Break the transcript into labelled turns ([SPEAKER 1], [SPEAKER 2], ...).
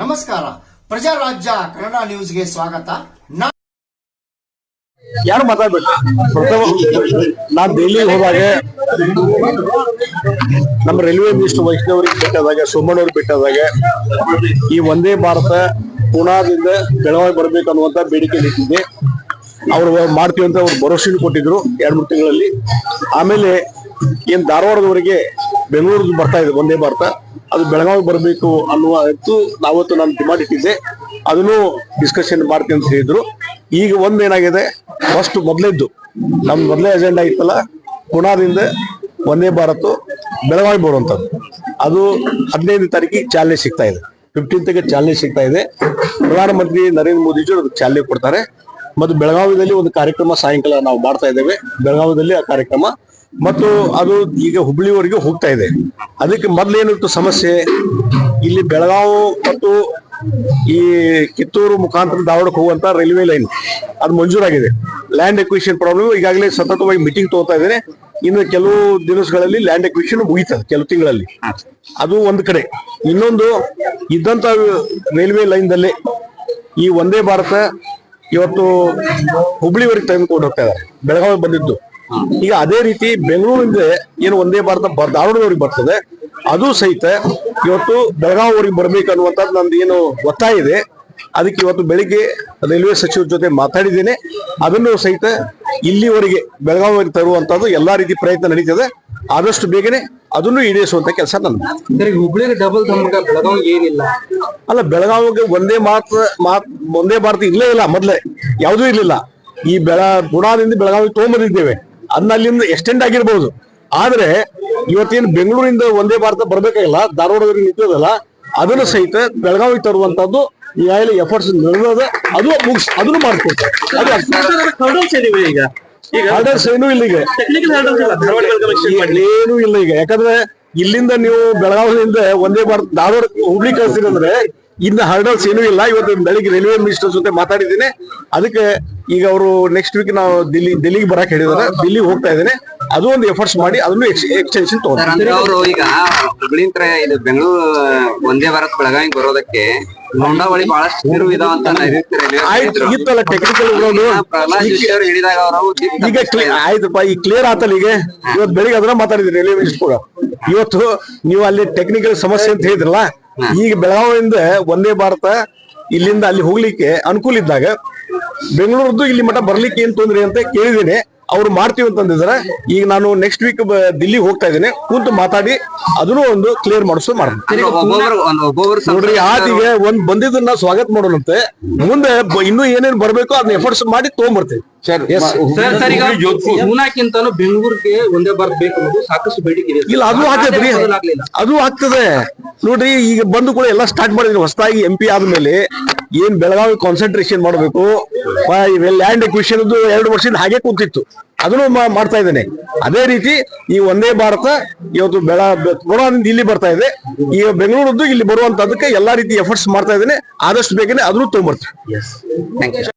[SPEAKER 1] ನಮಸ್ಕಾರ. ಪ್ರಜಾರಾಜ್ಯ ಕನ್ನಡ ನ್ಯೂಸ್ಗೆ ಸ್ವಾಗತ. ನಾ
[SPEAKER 2] ಯಾರು ಮಾತಾಡ್ಬೇಕು? ನಾನ್ ದೆಹಲಿ ಹೋದಾಗ ನಮ್ಮ ರೈಲ್ವೆ ಮಿನಿಸ್ಟರ್ ವೈಷ್ಣವರಿಗೆ ಬಿಟ್ಟದಾಗ ಸೋಮಣ್ಣವ್ರಿಗೆ ಬಿಟ್ಟದಾಗ ಈ ಒಂದೇ ಭಾರತ ಪುಣಾದಿಂದ ಬೆಳವಾಗಿ ಬರಬೇಕು ಅನ್ನುವಂತ ಬೇಡಿಕೆ ಇಟ್ಟಿದ್ದೆ. ಅವ್ರು ಮಾಡ್ತೀವಿ ಅಂತ ಅವ್ರು ಭರವಸೆ ಕೊಟ್ಟಿದ್ರು ಎರಡು ಮೂರು ತಿಂಗಳಲ್ಲಿ. ಆಮೇಲೆ ಏನ್ ಧಾರವಾಡದವರೆಗೆ ಬೆಂಗಳೂರಿಗೆ ಬರ್ತಾ ಇದೆ ಒಂದೇ ಭಾರತ ಅದು ಬೆಳಗಾವಿ ಬರಬೇಕು ಅನ್ನುವ ಎತ್ತು ನಾವತ್ತು ನಾನು ಡಿಮಾಂಡ್ ಇಟ್ಟಿದ್ದೆ. ಅದನ್ನು ಡಿಸ್ಕಷನ್ ಮಾಡ್ತೀನಿ ಅಂತ ಹೇಳಿದ್ರು. ಈಗ ಒಂದೇನಾಗಿದೆ ಫಸ್ಟ್ ಮೊದಲೇದ್ದು ನಮ್ಮ ಮೊದಲೇ ಅಜೆಂಡಾ ಇತ್ತಲ್ಲ ಪುಣಾದಿಂದ ಒಂದೇ ಭಾರತ ಬೆಳಗಾವಿ ಬರುವಂಥದ್ದು ಅದು ಹದಿನೈದು ತಾರೀಕಿಗೆ ಚಾಲನೆ ಸಿಗ್ತಾ ಇದೆ. ಫಿಫ್ಟೀನ್ತ್ಗೆ ಚಾಲನೆ ಸಿಗ್ತಾ ಇದೆ. ಪ್ರಧಾನಮಂತ್ರಿ ನರೇಂದ್ರ ಮೋದಿಜಿ ಅದಕ್ಕೆ ಚಾಲನೆ ಕೊಡ್ತಾರೆ. ಮತ್ತು ಬೆಳಗಾವಿಯಲ್ಲಿ ಒಂದು ಕಾರ್ಯಕ್ರಮ ಸಾಯಂಕಾಲ ನಾವು ಮಾಡ್ತಾ ಇದ್ದೇವೆ. ಬೆಳಗಾವಿಯಲ್ಲಿ ಆ ಕಾರ್ಯಕ್ರಮ. ಮತ್ತು ಅದು ಈಗ ಹುಬ್ಳಿವರೆಗೆ ಹೋಗ್ತಾ ಇದೆ. ಅದಕ್ಕೆ ಮೊದಲೇನಿತ್ತು ಸಮಸ್ಯೆ, ಇಲ್ಲಿ ಬೆಳಗಾವಿ ಮತ್ತು ಈ ಕಿತ್ತೂರು ಮುಖಾಂತರ ಧಾರವಾಡಕ್ಕೆ ಹೋಗುವಂತ ರೈಲ್ವೆ ಲೈನ್, ಅದು ಮಂಜೂರಾಗಿದೆ. ಲ್ಯಾಂಡ್ ಎಕ್ವಿಷನ್ ಪ್ರಾಬ್ಲಮ್ ಈಗಾಗಲೇ ಸತತವಾಗಿ ಮೀಟಿಂಗ್ ತಗೋತಾ ಇದ್ದೇನೆ. ಇನ್ನು ಕೆಲವು ದಿನಗಳಲ್ಲಿ ಲ್ಯಾಂಡ್ ಎಕ್ವಿಷನ್ ಮುಗೀತದೆ, ಕೆಲವು ತಿಂಗಳಲ್ಲಿ. ಅದು ಒಂದು ಕಡೆ. ಇನ್ನೊಂದು, ಇದ್ದಂತ ರೈಲ್ವೆ ಲೈನ್ದಲ್ಲೇ ಈ ಒಂದೇ ಭಾರತ ಇವತ್ತು ಹುಬ್ಳಿವರೆಗೆ ತೆಗೆದುಕೊಂಡು ಹೋಗ್ತಾ ಇದ್ದಾರೆ. ಬೆಳಗಾವಿ ಬಂದಿದ್ದು. ಈಗ ಅದೇ ರೀತಿ ಬೆಂಗಳೂರಿಂದ ಏನು ಒಂದೇ ಭಾರತ ಧಾರವಾಡದವರಿಗೆ ಬರ್ತದೆ. ಅದು ಸಹಿತ ಇವತ್ತು ಬೆಳಗಾವಿ ಬೆಳಗಾವಿವರೆಗೆ ಬರ್ಬೇಕು ಅನ್ನುವಂಥದ್ದು ನಂದು ಏನು ಒತ್ತಾಯ ಇದೆ. ಅದಕ್ಕೆ ಇವತ್ತು ಬೆಳಿಗ್ಗೆ ರೈಲ್ವೆ ಸಚಿವರ ಜೊತೆ ಮಾತಾಡಿದ್ದೇನೆ. ಅದನ್ನು ಸಹಿತ ಇಲ್ಲಿವರೆಗೆ ಬೆಳಗಾವಿವರೆಗೆ ತರುವಂತದ್ದು ಎಲ್ಲಾ ರೀತಿ ಪ್ರಯತ್ನ ನಡೀತದೆ. ಆದಷ್ಟು ಬೇಗನೆ ಅದನ್ನು ಈಡೇರಿಸುವಂತ ಕೆಲಸ
[SPEAKER 3] ನನ್ನ ಹುಬ್ಳಿಗೆ ಡಬಲ್ ಧಮಕ ಬೆಳಗಾವಿ ಏನಿಲ್ಲ.
[SPEAKER 2] ಅಲ್ಲ ಬೆಳಗಾವಿಗೆ ಒಂದೇ ಮಾತ್ರ ಮಾತ್ ಒಂದೇ ಭಾರತ ಇಲ್ಲೇ ಇಲ್ಲ ಮೊದ್ಲೇ ಯಾವುದೂ ಇರಲಿಲ್ಲ. ಈ ಬೆಳ ಬುಡಾದಿಂದ ಬೆಳಗಾವಿ ತಗೊಂಬಂದಿದ್ದೇವೆ. ಅದನ್ನ ಅಲ್ಲಿಂದ ಎಕ್ಸ್ಟೆಂಡ್ ಆಗಿರ್ಬೋದು. ಆದ್ರೆ ಇವತ್ತೇನು ಬೆಂಗಳೂರಿಂದ ಒಂದೇ ಭಾರತ ಬರ್ಬೇಕಾಗಿಲ್ಲ ಧಾರವಾಡದಲ್ಲಿ ನಿಂತದಲ್ಲ ಅದನ್ನು ಸಹಿತ ಬೆಳಗಾವಿ ತರುವಂತದ್ದು ನ್ಯಾಯಾಲಯ ಎಫರ್ಟ್ಸ್ ನಡೆದ ಅದು. ಮುಗಿಸ್ ಅದನ್ನು ಮಾಡ್ಕೊಡ್ತಾರೆ
[SPEAKER 3] ಈಗ?
[SPEAKER 2] ಆರ್ಡರ್ಸ್ ಏನೂ ಇಲ್ಲ ಈಗ. ಏನೂ ಇಲ್ಲ ಈಗ. ಯಾಕಂದ್ರೆ ಇಲ್ಲಿಂದ ನೀವು ಬೆಳಗಾವಿಯಿಂದ ಒಂದೇ ಭಾರತ ಧಾರವಾಡ ಹುಬ್ಳಿ ಕಳ್ಸಿರಂದ್ರೆ ಇನ್ನ ಹರ್ಡಲ್ಸ್ ಏನೂ ಇಲ್ಲ. ಇವತ್ತು ಬೆಳಿಗ್ಗೆ ರೈಲ್ವೆ ಮಿನಿಸ್ಟರ್ ಜೊತೆ ಮಾತಾಡಿದ್ದೀನಿ. ಅದಕ್ಕೆ ಈಗ ಅವರು ನೆಕ್ಸ್ಟ್ ವೀಕ್ ನಾವು ದಿಲ್ಲಿ ದಿಲ್ಲಿಗೆ ಬರಕ್ ಹೇಳಿದಾರೆ ದಿಲ್ಲಿಗೆ ಹೋಗ್ತಾ ಇದ್ದೇನೆ. ಅದು ಒಂದು ಎಫರ್ಟ್ಸ್ ಮಾಡಿ ಅದನ್ನು ಎಕ್ಸ್ಟೆನ್ಷನ್
[SPEAKER 4] ತಗೋತಾರೆ ಅವರು ಈಗ ಹುಬ್ಳಿಂತ್ರ ಇದು ಬೆಂಗಳೂರು ಒಂದೇ ಭಾರತ್ ಬೆಳಗಾವಿ ಬರೋದಕ್ಕೆ ಬಹಳಷ್ಟು
[SPEAKER 2] ಆಯ್ತು ಇತ್ತಲ್ಲ ಟೆಕ್ನಿಕಲ್ ಈಗ ಆಯ್ತಪ್ಪ ಈಗ ಕ್ಲಿಯರ್ ಆತಲ್ಲ ಈಗ. ಇವತ್ತು ಬೆಳಿಗ್ಗೆ ಅದ್ರ ಮಾತಾಡಿದ್ರಿ ರೈಲ್ವೆ ಮಿನಿಸ್ಟರ್ ಕೂಡ ಇವತ್ತು ನೀವು ಅಲ್ಲಿ ಟೆಕ್ನಿಕಲ್ ಸಮಸ್ಯೆ ಅಂತ ಹೇಳಿದ್ರಲ್ಲ ಈಗ ಬೆಳಗಾವಿಯಿಂದ ಒಂದೇ ಭಾರತ ಇಲ್ಲಿಂದ ಅಲ್ಲಿ ಹೋಗ್ಲಿಕ್ಕೆ ಅನುಕೂಲ ಇದ್ದಾಗ ಬೆಂಗಳೂರದ್ದು ಇಲ್ಲಿ ಮಠ ಬರ್ಲಿಕ್ಕೆ ಏನ್ ತೊಂದ್ರೆ ಅಂತ ಕೇಳಿದ್ದೇನೆ. ಅವ್ರು ಮಾಡ್ತೀವಿ ಅಂತಂದಿದ್ದಾರೆ ಈಗ ನಾನು ನೆಕ್ಸ್ಟ್ ವೀಕ್ ದಿಲ್ಲಿಗೆ ಹೋಗ್ತಾ ಇದ್ದೀನಿ. ಕೂತು ಮಾತಾಡಿ ಅದನ್ನು ಒಂದು ಕ್ಲಿಯರ್ ಮಾಡಿಸೋ ಮಾಡ್ತೀನಿ. ನೋಡ್ರಿ ಆದಿಗೆ ಒಂದ್ ಬಂದಿದ್ದನ್ನ ಸ್ವಾಗತ ಮಾಡೋಣಂತೆ. ಮುಂದೆ ಬ- ಇನ್ನೂ ಏನೇನ್ ಬರ್ಬೇಕು ಅದನ್ನ ಎಫರ್ಟ್ಸ್ ಮಾಡಿ ತಗೊಂಡ್ಬರ್ತೀವಿ
[SPEAKER 4] ಸರ್.
[SPEAKER 3] ಸರ್ ಸರ್ ಈಗ ಪೂನಾಕ್ಕಿಂತಾನು ಬೆಂಗಳೂರಿಗೆ ಒಂದೇ ಬರ್ಬೇಕು ಅನ್ನೋದು ಸಾಕಷ್ಟು ಬೇಡಿಕೆ ಇದೆ
[SPEAKER 2] ಇಲ್ಲ ಅದು ಆಗ್ತದ್ರಿ ಅದು ಆಗ್ತದೆ. ನೋಡ್ರಿ ಈಗ ಬಂದು ಕೂಡ ಎಲ್ಲ ಸ್ಟಾರ್ಟ್ ಮಾಡಿದ್ರಿ. ಹೊಸದಾಗಿ ಎಂ ಪಿ ಆದ್ಮೇಲೆ ಏನ್ ಬೆಳಗಾವಿ ಕಾನ್ಸಂಟ್ರೇಷನ್ ಮಾಡಬೇಕು ಲ್ಯಾಂಡ್ ಎಕ್ವಿಷನ್ ಎರಡು ವರ್ಷದಿಂದ ಹಾಗೆ ಕೂತಿತ್ತು. ಅದನ್ನು ಮಾಡ್ತಾ ಇದ್ದೇನೆ. ಅದೇ ರೀತಿ ಈ ಒಂದೇ ಭಾರತ ಇವತ್ತು ಬೆಳ ಕೊರೋನಾದಿಂದ ಇಲ್ಲಿ ಬರ್ತಾ ಇದೆ. ಈ ಬೆಂಗಳೂರದ್ದು ಇಲ್ಲಿ ಬರುವಂತದಕ್ಕೆ ಎಲ್ಲಾ ರೀತಿ ಎಫರ್ಟ್ಸ್ ಮಾಡ್ತಾ ಇದ್ದೇನೆ. ಆದಷ್ಟು ಬೇಗನೆ ಅದನ್ನು ತಗೊಂಡ್ಬರ್ತೀವಿ